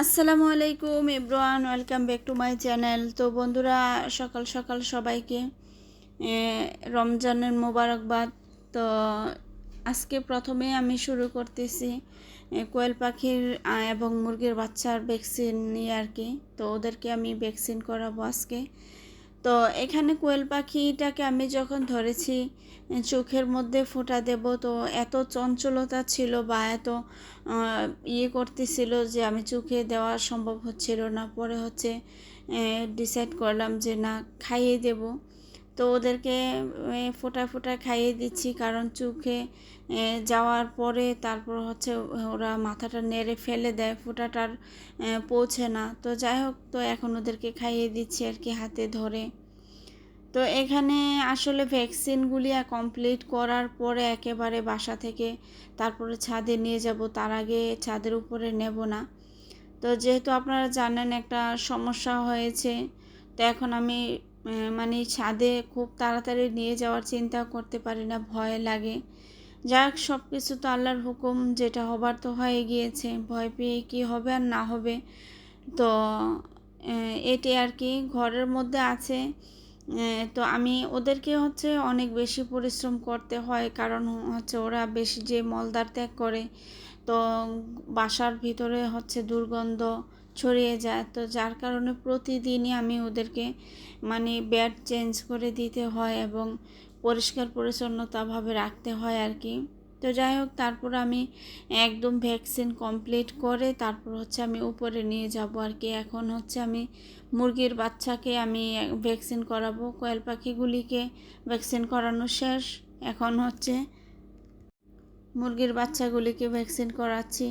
আসসালামু আলাইকুম Ibran welcome back to my channel. তো বন্ধুরা, সকাল সকাল সবাইকে রমজানের মোবারকবাদ। তো আজকে প্রথমে আমি শুরু করতেছি কোয়েল পাখির এবং মুরগির বাচ্চার ভ্যাকসিন নিয়ে আর কি। তো ওদেরকে আমি ভ্যাকসিন করাবো আজকে। তো এখানে কোয়েল পাখিটাকে আমি যখন ধরেছি চোখের মধ্যে ফোটা দেব, তো এত চঞ্চলতা ছিল বা এত ইয়ে করতেছিল যে আমি চোখে দেওয়া সম্ভব হচ্ছিল না। পরে হচ্ছে ডিসাইড করলাম যে না, খাইয়ে দেব। তো ওদেরকে ফোঁটা ফোঁটা খাইয়ে দিচ্ছি। কারণ চোখে যাওয়ার পরে তারপর হচ্ছে ওরা মাথাটা নেড়ে ফেলে দেয়, ফোঁটাটার পৌঁছে না। তো যাই হোক, তো এখন ওদেরকে খাইয়ে দিচ্ছি আর কি হাতে ধরে। তো এখানে আসলে ভ্যাকসিনগুলি কমপ্লিট করার পরে একেবারে বাসা থেকে তারপরে ছাদে নিয়ে যাব। তার আগে ছাদের উপরে নেব না। তো যেহেতু আপনারা জানেন একটা সমস্যা হয়েছে, তো এখন আমি মানে ছাদে খুব তাড়াতাড়ি নিয়ে যাওয়ার চিন্তা করতে পারি না, ভয় লাগে। যাক সব কিছু তো আল্লাহর হুকুম, যেটা হবার তো হয়ে গিয়েছে, ভয় পেয়ে কি হবে আর না হবে। তো এটি আর কি, ঘরের মধ্যে আছে। তো আমি ওদেরকে হচ্ছে অনেক বেশি পরিশ্রম করতে হয়, কারণ হচ্ছে ওরা বেশি যে মলদার ত্যাগ করে, তো বাসার ভিতরে হচ্ছে দুর্গন্ধ ছড়িয়ে যায়। তো যার কারণে প্রতিদিনই আমি ওদেরকে মানে ব্যাড চেঞ্জ করে দিতে হয় এবং পরিষ্কার পরিচ্ছন্নতাভাবে রাখতে হয় আর কি। তো যাই হোক, তারপর আমি একদম ভ্যাকসিন কমপ্লিট করে তারপর হচ্ছে আমি উপরে নিয়ে যাব আর কি। এখন হচ্ছে আমি মুরগির বাচ্চাকে আমি ভ্যাকসিন করাবো, কোয়েল পাখিগুলিকে ভ্যাকসিন করানো শেষ। এখন হচ্ছে মুরগির বাচ্চাগুলিকে ভ্যাকসিন করাচ্ছি।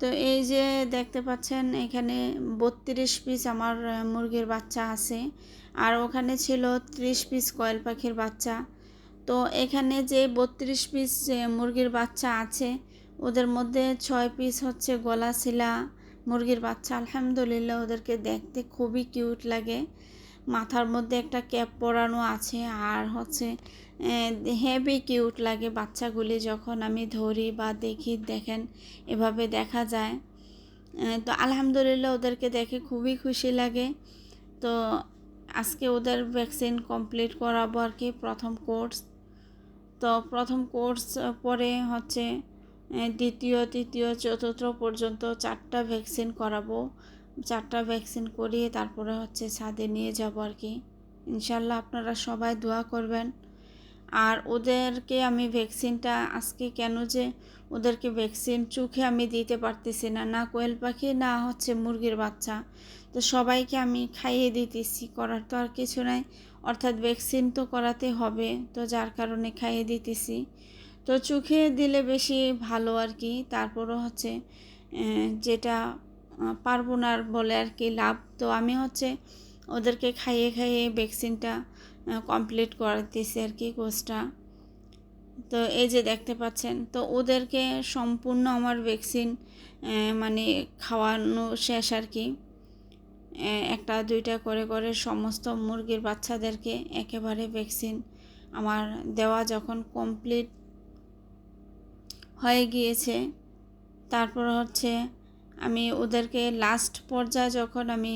তো এই যে দেখতে পাচ্ছেন, এখানে বত্রিশ পিস আমার মুরগির বাচ্চা আছে। আর ওখানে ছিল ত্রিশ পিস কয়েল পাখির বাচ্চা। তো এখানে যে বত্রিশ পিস মুরগির বাচ্চা আছে, ওদের মধ্যে ছয় পিস হচ্ছে গলা শিলা মুরগির বাচ্চা। আলহামদুলিল্লাহ, ওদেরকে দেখতে খুবই কিউট লাগে। মাথার মধ্যে একটা ক্যাপ পরানো আছে আর হচ্ছে হেভি কিউট লাগে বাচ্চাগুলি যখন আমি ধরি বা দেখি, দেখেন, এভাবে দেখা যায়। তো আলহামদুলিল্লাহ ওদেরকে দেখে খুবই খুশি লাগে। তো আজকে ওদের ভ্যাকসিন কমপ্লিট করাবো আর কি প্রথম কোর্স। তো প্রথম কোর্স পরে হচ্ছে দ্বিতীয়, তৃতীয়, চতুর্থ পর্যন্ত চারটা ভ্যাকসিন করাবো। চারটা ভ্যাকসিন করিয়ে তারপরে হচ্ছে ছাদে নিয়ে যাব আর কি। ইনশাল্লাহ আপনারা সবাই দোয়া করবেন। আর ওদেরকে আমি ভ্যাকসিনটা আজকে কেন যে ওদেরকে ভ্যাকসিন চোখে আমি দিতে পারতেছি না না কোয়েল পাখি, না হচ্ছে মুরগির বাচ্চা। তো সবাইকে আমি খাইয়ে দিতেছি, করার তো আর কিছু নাই। অর্থাৎ ভ্যাকসিন তো করাতে হবে, তো যার কারণে খাইয়ে দিতেছি। তো চোখে দিলে বেশি ভালো আর কি। তারপরও হচ্ছে যেটা পারব না বলে আর কি লাভ। তো আমি হচ্ছে ওদেরকে খাইয়ে খাইয়ে ভ্যাকসিনটা কমপ্লিট করাতেছি আর কি কোর্সটা তো এই যে দেখতে পাচ্ছেন, তো ওদেরকে সম্পূর্ণ আমার ভ্যাকসিন মানে খাওয়ানো শেষ আর কি। একটা, দুইটা করে করে সমস্ত মুরগির বাচ্চাদেরকে একেবারে ভ্যাকসিন আমার দেওয়া যখন কমপ্লিট হয়ে গিয়েছে, তারপর হচ্ছে আমি ওদেরকে লাস্ট পর্যায়ে যখন আমি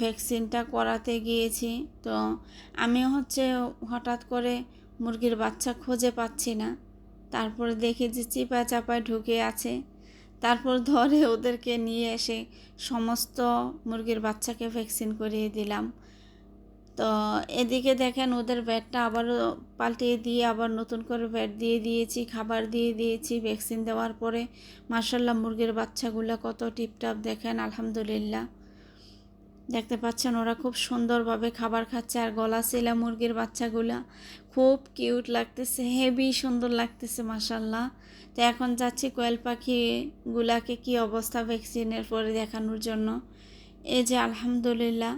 ভ্যাকসিনটা করাতে গিয়েছি, তো আমি হচ্ছে হঠাৎ করে মুরগির বাচ্চা খুঁজে পাচ্ছি না। তারপরে দেখি যে চিপা চাপায় ঢুকে আছে। তারপর ধরে ওদেরকে নিয়ে এসে সমস্ত মুরগির বাচ্চাকে ভ্যাকসিন করিয়ে দিলাম। তো এদিকে দেখেন ওদের ব্যাটটা আবারও পাল্টিয়ে দিয়ে আবার নতুন করে ব্যাট দিয়ে দিয়েছি, খাবার দিয়ে দিয়েছি ভ্যাকসিন দেওয়ার পরে। মার্শাল্লাহ মুরগির বাচ্চাগুলো কত টিপটাপ দেখেন, আলহামদুলিল্লাহ। দেখতে পাচ্ছেন, ওরা খুব সুন্দরভাবে খাবার খাচ্ছে আর গলা শিলা মুরগির বাচ্চাগুলা। খুব কিউট লাগতেছে হেভি সুন্দর লাগতেছে মাসাল্লাহ তো এখন যাচ্ছি কোয়েল পাখিগুলাকে কি অবস্থা ভ্যাকসিনের পরে দেখানোর জন্য। এই যে, আলহামদুলিল্লাহ।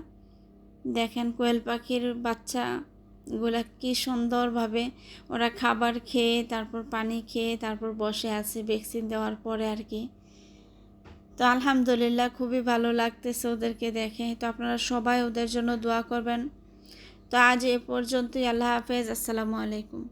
দেখেন কোয়েল পাখির বাচ্চাগুলা কী সুন্দরভাবে ওরা খাবার খেয়ে, তারপর পানি খেয়ে, তারপর বসে আছে ভ্যাকসিন দেওয়ার পরে আর কি। তো আলহামদুলিল্লাহ খুবই ভালো লাগতেছে ওদেরকে দেখে। তো আপনারা সবাই ওদের জন্য দোয়া করবেন। তো আজ এ পর্যন্তই, আল্লাহ হাফেজ, আসসালামু আলাইকুম।